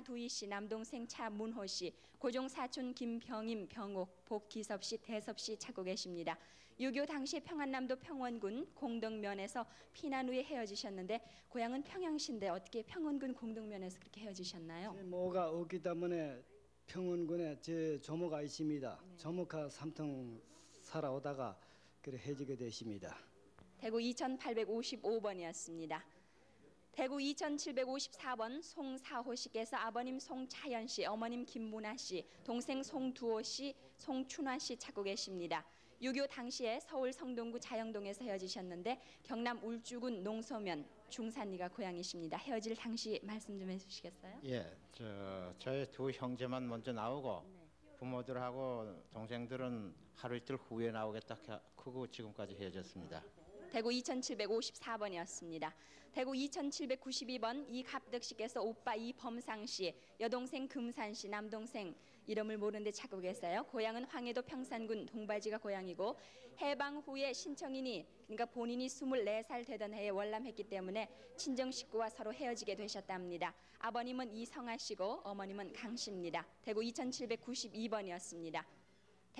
차두희 씨, 남동생 차문호 씨, 고종 사촌 김병임, 병옥, 복기섭 씨, 대섭 씨 찾고 계십니다. 6.25 당시 평안남도 평원군 공덕면에서 피난 후에 헤어지셨는데 고향은 평양시인데 어떻게 평원군 공덕면에서 그렇게 헤어지셨나요? 제 모가 없기 때문에 평원군에 제 조모가 있습니다. 조모가 삼통 살아오다가 그래 해지게 되십니다. 대구 2855번이었습니다. 대구 2754번 송사호 씨께서 아버님 송차연 씨, 어머님 김문아 씨, 동생 송두호 씨, 송춘화 씨 찾고 계십니다. 6.25 당시에 서울 성동구 자영동에서 헤어지셨는데 경남 울주군 농소면 중산리가 고향이십니다. 헤어질 당시 말씀 좀 해주시겠어요? 예, 저 저의 두 형제만 먼저 나오고 부모들하고 동생들은 하루 이틀 후에 나오겠다 크고 지금까지 헤어졌습니다. 대구 2754번이었습니다. 대구 2792번 이갑득 씨께서 오빠 이범상 씨, 여동생 금산 씨, 남동생 이름을 모르는데 찾고 계세요. 고향은 황해도 평산군 동바지가 고향이고 해방 후에 신청인이 그러니까 본인이 24살 되던 해에 월남했기 때문에 친정 식구와 서로 헤어지게 되셨답니다. 아버님은 이성아 씨고 어머님은 강 씨입니다. 대구 2792번이었습니다.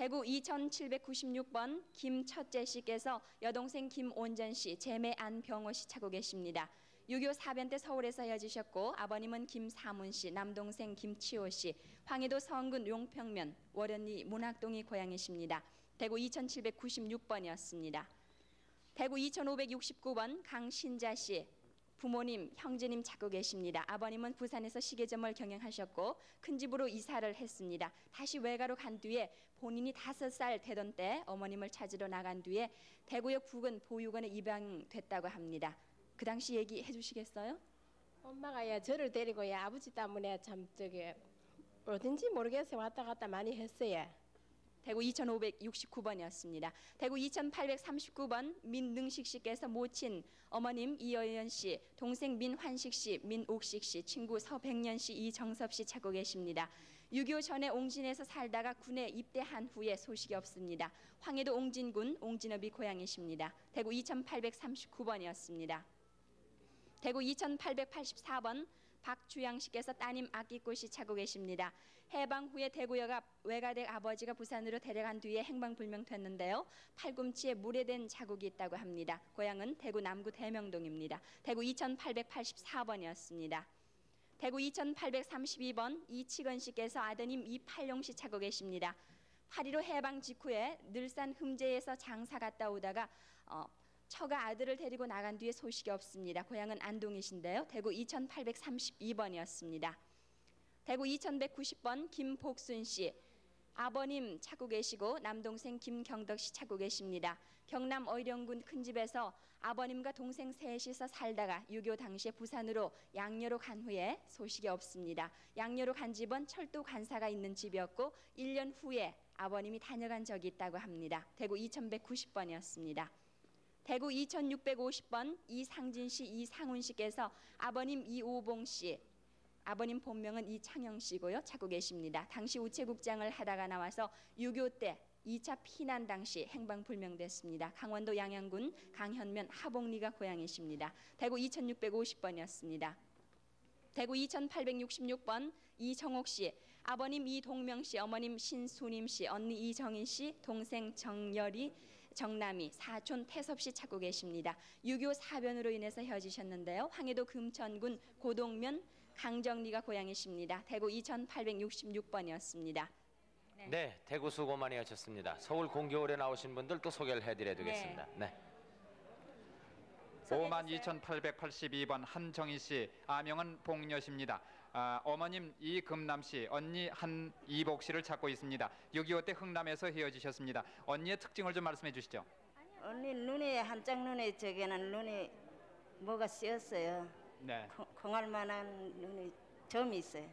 대구 2796번 김철재 씨께서 여동생 김온전 씨, 제매 안병호 씨 찾고 계십니다. 6.25 사변 때 서울에서 헤어지셨고 아버님은 김사문 씨, 남동생 김치호 씨, 황해도 성군 용평면, 월연리 문학동이 고향이십니다. 대구 2796번이었습니다. 대구 2569번 강신자 씨, 부모님, 형제님 찾고 계십니다. 아버님은 부산에서 시계점을 경영하셨고 큰 집으로 이사를 했습니다. 다시 외가로 간 뒤에 본인이 다섯 살 되던 때 어머님을 찾으러 나간 뒤에 대구역 부근 보육원에 입양됐다고 합니다. 그 당시 얘기해 주시겠어요? 엄마가 야 저를 데리고 야 아버지 때문에 참 저기 어딘지 모르겠어요 왔다 갔다 많이 했어요. 대구 2569번이었습니다. 대구 2839번 민능식 씨께서 모친 어머님 이여연 씨, 동생 민환식 씨, 민옥식 씨, 친구 서백년 씨, 이정섭 씨 찾고 계십니다. 6.25 전에 옹진에서 살다가 군에 입대한 후에 소식이 없습니다. 황해도 옹진군 옹진읍이 고향이십니다. 대구 2839번이었습니다. 대구 2884번 박주양 씨께서 따님 아끼꽃 씨 찾고 계십니다. 해방 후에 대구역 앞 외가댁 아버지가 부산으로 데려간 뒤에 행방불명됐는데요. 팔꿈치에 물에 댄 자국이 있다고 합니다. 고향은 대구 남구 대명동입니다. 대구 2884번이었습니다. 대구 2832번 이치건 씨께서 아드님 이팔용 씨 찾고 계십니다. 8.15 해방 직후에 늘산 흠제에서 장사 갔다 오다가 어, 처가 아들을 데리고 나간 뒤에 소식이 없습니다. 고향은 안동이신데요. 대구 2832번이었습니다. 대구 2190번 김복순 씨. 아버님 찾고 계시고 남동생 김경덕 씨 찾고 계십니다. 경남 의령군 큰 집에서 아버님과 동생 셋이서 살다가 6.25 당시에 부산으로 양녀로 간 후에 소식이 없습니다. 양녀로 간 집은 철도 관사가 있는 집이었고 1년 후에 아버님이 다녀간 적이 있다고 합니다. 대구 2190번이었습니다. 대구 2650번 이상진 씨, 이상훈 씨께서 아버님 이오봉 씨, 아버님 본명은 이창영 씨고요. 찾고 계십니다. 당시 우체국장을 하다가 나와서 6.25 때 2차 피난 당시 행방불명됐습니다. 강원도 양양군 강현면 하봉리가 고향이십니다. 대구 2650번이었습니다. 대구 2866번 이정옥 씨, 아버님 이동명 씨, 어머님 신수님 씨, 언니 이정인 씨, 동생 정열이, 정남이, 사촌 태섭 씨 찾고 계십니다. 6.25 사변으로 인해서 헤어지셨는데요. 황해도 금천군 고동면 강정리가 고향이십니다. 대구 2866번이었습니다. 네, 대구 수고 많이 하셨습니다. 서울 공교월에 나오신 분들 또 소개를 해드려야 되겠습니다. 네. 52,882번 한정희 씨, 아명은 복녀십니다. 아, 어머님 이금남 씨, 언니 한이복 씨를 찾고 있습니다. 6.25 때 흥남에서 헤어지셨습니다. 언니의 특징을 좀 말씀해 주시죠. 언니 눈에 한짝 눈에 저게는 눈이 뭐가 씌었어요. 네. 콩- 콩알 만한 눈이 점이 있어요.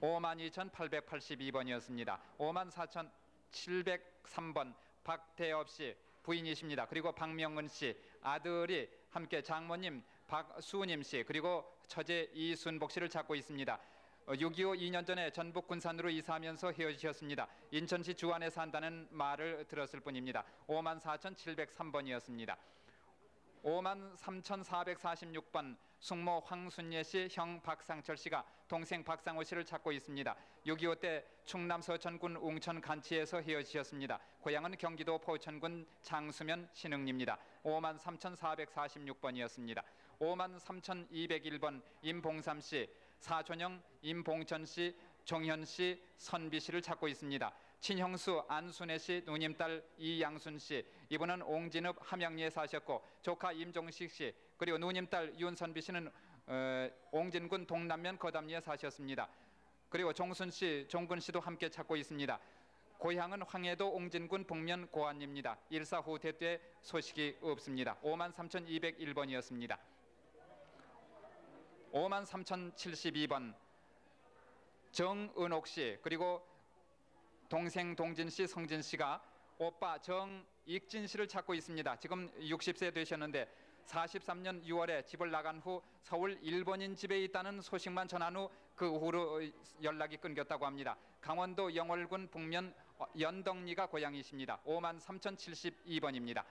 52,882번이었습니다. 54,703번 박대엽 씨 부인이십니다. 그리고 박명은 씨 아들이 함께 장모님 박수님 씨 그리고 처제 이순복 씨를 찾고 있습니다. 6.25 2년 전에 전북 군산으로 이사하면서 헤어지셨습니다. 인천시 주안에 산다는 말을 들었을 뿐입니다. 54,703번이었습니다. 5만 3,446번 숙모 황순예 씨, 형 박상철 씨가 동생 박상호 씨를 찾고 있습니다. 6.25 때 충남 서천군 웅천 간치에서 헤어지셨습니다. 고향은 경기도 포천군 장수면 신흥리입니다. 5만 3,446번이었습니다. 5만 3,201번 임봉삼 씨, 사촌형 임봉천 씨, 종현 씨, 선비 씨를 찾고 있습니다. 친형수 안순애 씨, 누님 딸 이양순 씨, 이분은 옹진읍 함양리에 사셨고 조카 임종식 씨, 그리고 누님 딸 윤선비 씨는 어, 옹진군 동남면 거담리에 사셨습니다. 그리고 종순 씨, 종근 씨도 함께 찾고 있습니다. 고향은 황해도 옹진군 북면 고안입니다. 일사후퇴 때 소식이 없습니다. 5만 3,201번이었습니다. 5만 3,072번 정은옥 씨 그리고 동생 동진 씨, 성진 씨가 오빠 정익진 씨를 찾고 있습니다. 지금 60세 되셨는데 43년 6월에 집을 나간 후 서울 일본인 집에 있다는 소식만 전한 후 그 후로 연락이 끊겼다고 합니다. 강원도 영월군 북면 연덕리가 고향이십니다. 5만 3,072번입니다.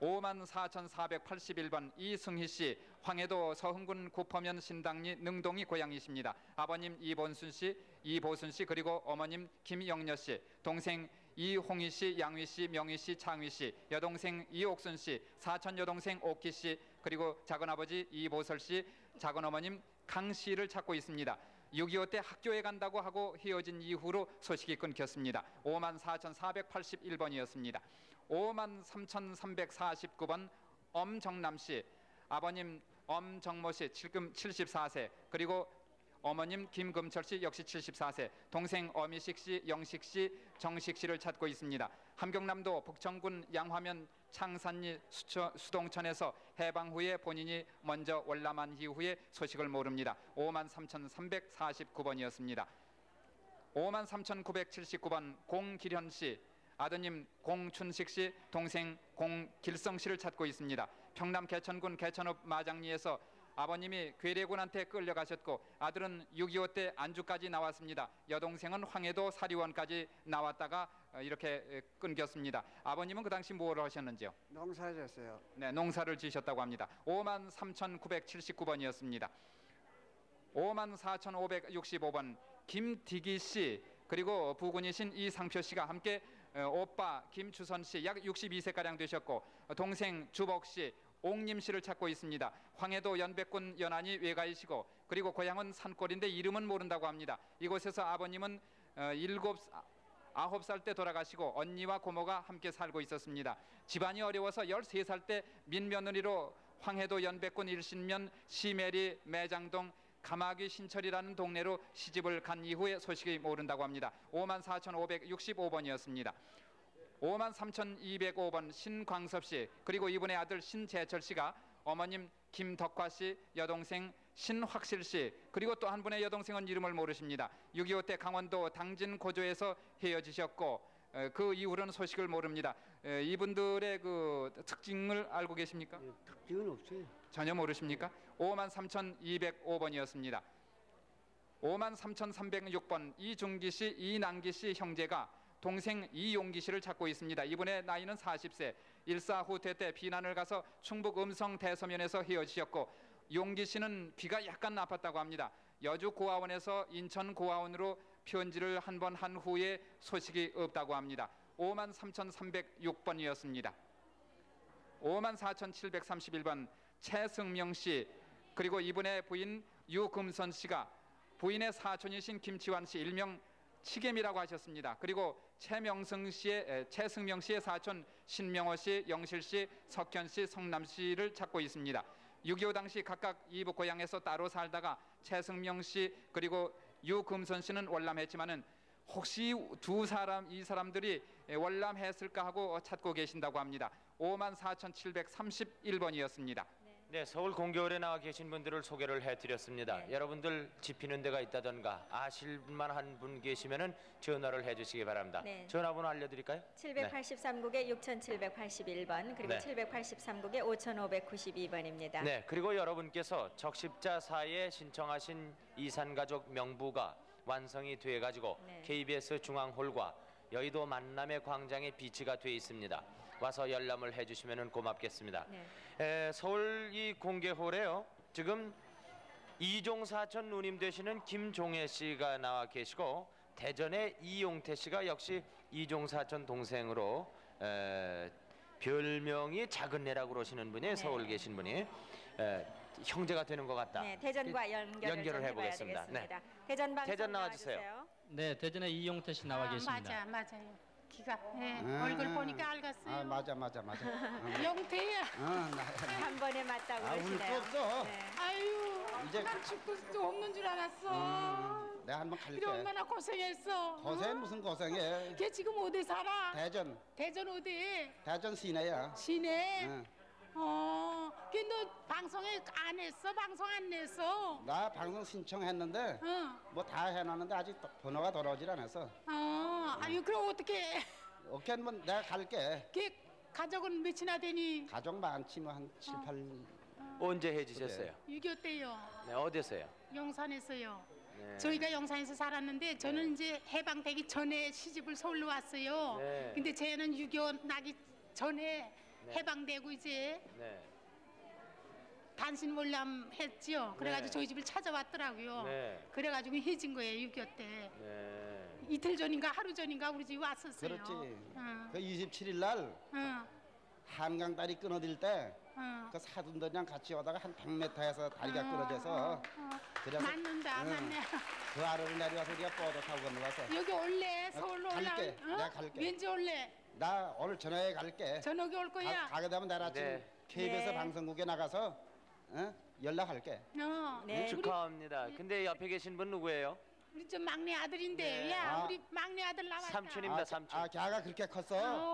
5만 4,481번 이승희 씨 황해도 서흥군 구포면 신당리 능동이 고향이십니다. 아버님 이본순 씨, 이보순 씨 그리고 어머님 김영녀 씨, 동생 이홍희 씨, 양휘 씨, 명희 씨, 창휘 씨, 여동생 이옥순 씨, 사촌 여동생 옥기 씨 그리고 작은 아버지 이보설 씨, 작은 어머님 강 씨를 찾고 있습니다. 6.25 때 학교에 간다고 하고 헤어진 이후로 소식이 끊겼습니다. 5만 4,481번이었습니다. 5만 3,349번 엄정남 씨, 아버님 엄정모 씨 지금 74세, 그리고 어머님 김금철 씨 역시 74세, 동생 어미식 씨, 영식 씨, 정식 씨를 찾고 있습니다. 함경남도 북청군 양화면 창산리 수동천에서 해방 후에 본인이 먼저 월남한 이후에 소식을 모릅니다. 5만 3,349번이었습니다. 5만 3,979번 공기련 씨, 아드님 공춘식 씨, 동생 공길성 씨를 찾고 있습니다. 평남 개천군 개천읍 마장리에서 아버님이 괴뢰군한테 끌려가셨고 아들은 6.25 때 안주까지 나왔습니다. 여동생은 황해도 사리원까지 나왔다가 어, 이렇게 에, 끊겼습니다. 아버님은 그 당시 뭘 하셨는지요? 농사졌어요. 네, 농사를 지셨다고 합니다. 5만 3,979번이었습니다. 5만 4,565번 김디기 씨 그리고 부군이신 이상표 씨가 함께 어, 오빠 김주선 씨 약 62세 가량 되셨고 어, 동생 주복 씨 옥님 씨를 찾고 있습니다. 황해도 연백군 연안이 외가이시고 그리고 고향은 산골인데 이름은 모른다고 합니다. 이곳에서 아버님은 어, 일곱 아홉 살 때 돌아가시고 언니와 고모가 함께 살고 있었습니다. 집안이 어려워서 13살 때 민며느리로 황해도 연백군 일신면 시메리 매장동 가마귀 신철이라는 동네로 시집을 간 이후에 소식이 모른다고 합니다. 5만 4,565번이었습니다. 5만 3,205번 신광섭 씨 그리고 이분의 아들 신재철 씨가 어머님 김덕화 씨 여동생 신확실 씨 그리고 또 한 분의 여동생은 이름을 모르십니다. 6.25 때 강원도 당진 고조에서 헤어지셨고 에, 그 이후로는 소식을 모릅니다. 에, 이분들의 그 특징을 알고 계십니까? 예, 특징은 없어요. 전혀 모르십니까? 5만 3,205번이었습니다. 5만 3,306번 이중기 씨, 이남기 씨 형제가 동생 이용기 씨를 찾고 있습니다. 이분의 나이는 40세. 일사 후퇴 때 비난을 가서 충북 음성 대서면에서 헤어지셨고 용기 씨는 귀가 약간 아팠다고 합니다. 여주 고아원에서 인천 고아원으로 편지를 한 번 한 후에 소식이 없다고 합니다. 5만 3,306번이었습니다. 5만 4,731번 최승명 씨 그리고 이분의 부인 유금선 씨가 부인의 사촌이신 김치환 씨 일명 치겜이라고 하셨습니다. 그리고 최명승 씨의 에, 최승명 씨의 사촌 신명호 씨, 영실 씨, 석현 씨, 성남 씨를 찾고 있습니다. 6.25 당시 각각 이북 고향에서 따로 살다가 최승명 씨 그리고 유금선 씨는 월남했지만은 혹시 두 사람 이 사람들이 월남했을까 하고 찾고 계신다고 합니다. 5만 4,731번이었습니다. 네, 서울 공교월에 나와 계신 분들을 소개를 해드렸습니다. 여러분들 집히는 데가 있다던가 아실 만한 분 계시면은 전화를 해주시기 바랍니다. 네. 전화번호 알려드릴까요? 783국에 6781번 그리고 네. 783국에 5592번입니다. 네, 그리고 여러분께서 적십자 사에 신청하신 이산가족 명부가 완성이 돼 가지고 네. KBS 중앙홀과 여의도 만남의 광장에 비치가 돼 있습니다. 와서 열람을 해주시면 고맙겠습니다. 네. 에, 서울 이 공개홀에요. 지금 이종사촌 누님 되시는 김종혜 씨가 나와 계시고 대전의 이용태 씨가 역시 이종사촌 동생으로 에, 별명이 작은 애라고 그러시는 분이 네. 서울 계신 분이 에, 형제가 되는 것 같다. 네, 대전과 연결을, 연결을 해보겠습니다. 되겠습니다. 대전 방송 대전 나와주세요. 나와주세요. 네, 대전에 이용태 씨 나와 아, 계십니다. 맞아, 맞아요. 기가 예, 아, 얼굴 보니까 알겠어요. 아 맞아 맞아 맞아. 어, 영태야. 어, 나, 한 번에 맞다고 아, 울거 그러시네요. 없어. 네. 아유, 이제- 난 죽고 수 없는 줄 알았어. 음, 내가 한번 갈게. 그래 얼마나 고생했어. 고생 어? 무슨 고생해? 걔 지금 어디 살아? 대전 대전 어디? 대전 시내야. 시내. 응. 어, 걔너 방송에 안 했어? 방송 안 냈어? 나 방송 신청했는데 응. 뭐다 해놨는데 아직 또 번호가 돌아오질 않았어. 어, 아유 그럼 어떻게? 오케이 뭐 내가 갈게. 걔 가족은 몇이나 되니? 가족 많지 뭐한 7, 8 언제 해주셨어요? 6.25 때요. 네, 어디서요? 영산에서요. 네. 저희가 영산에서 살았는데 저는 이제 해방되기 전에 시집을 서울로 왔어요. 네. 근데 쟤는 6.25 나기 전에 네. 해방되고 이제 네. 단신 월남 했죠. 그래가지고 네. 저희 집을 찾아왔더라고요. 네. 그래가지고 해진 거예요 6.25 때. 네. 이틀 전인가 하루 전인가 우리 집에 왔었어요. 그렇지. 응, 그 27일 날 응, 한강 다리 끊어질 때 그 응. 사돈들이랑 같이 오다가 한 100m에서 다리가 끊어져서 어, 그래서 맞는다, 응. 맞네. 그 아래를 내려와서 우리가 뻗어 타고 건너가서 여기 올래 서울로 갈게. 올라. 내가 갈게. 왠지 올래. 나 오늘 저녁에 갈게. 저녁에 올 거야. 가, 게 되면 내일 아침 네. KBS 네. 방송국에 나가서 어? 연락할게. 어. 네. 축하합니다. 근데 옆에 계신 분 누구예요? 우리 저 막내 아들인데 네. 야 아. 우리 막내 아들 나왔다. 삼촌입니다, 아, 삼촌. 아, 걔가 그렇게 컸어?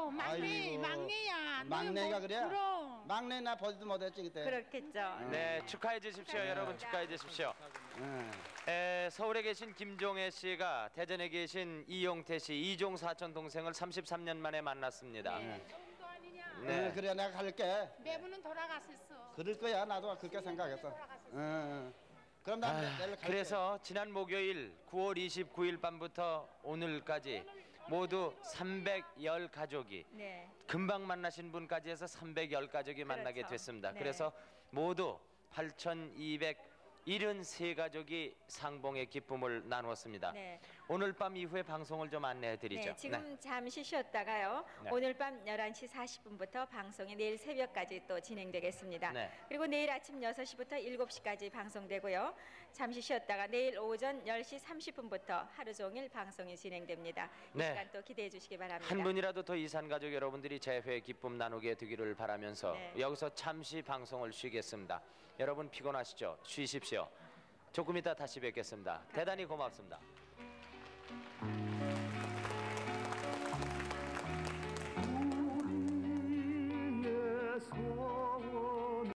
어, 막내 아이고. 막내야. 막내가 뭐, 그래? 그럼. 막내 나 보지도 못했지 그때. 그렇겠죠. 네, 축하해 주십시오, 여러분. 축하해 주십시오. 응. 에, 서울에 계신 김종혜 씨가 대전에 계신 이용태 씨, 이종 사촌 동생을 33년 만에 만났습니다. 네. 정도 아니냐? 네. 응, 그래 내가 갈게. 매부는 돌아갔었어. 그럴 거야 나도 그렇게 생각했어. 응, 응. 그럼 난 아, 내일 갈게. 그래서 지난 목요일 9월 29일 밤부터 오늘까지 모두 310 가족이 네. 금방 만나신 분까지 해서 310 가족이 만나게 그렇죠. 됐습니다. 네. 그래서 모두 8,273 가족이 상봉의 기쁨을 나누었습니다. 네. 오늘 밤 이후에 방송을 좀 안내해 드리죠. 네, 지금 잠시 쉬었다가요. 네. 오늘 밤 11시 40분부터 방송이 내일 새벽까지 또 진행되겠습니다. 네. 그리고 내일 아침 6시부터 7시까지 방송되고요. 잠시 쉬었다가 내일 오전 10시 30분부터 하루 종일 방송이 진행됩니다. 이 네. 시간 또 기대해 주시기 바랍니다. 한 분이라도 더 이산 가족 여러분들이 재회의 기쁨 나누게 되기를 바라면서 네. 여기서 잠시 방송을 쉬겠습니다. 여러분 피곤하시죠? 쉬십시오. 조금 이따 다시 뵙겠습니다. 대단히 고맙습니다. Thank you.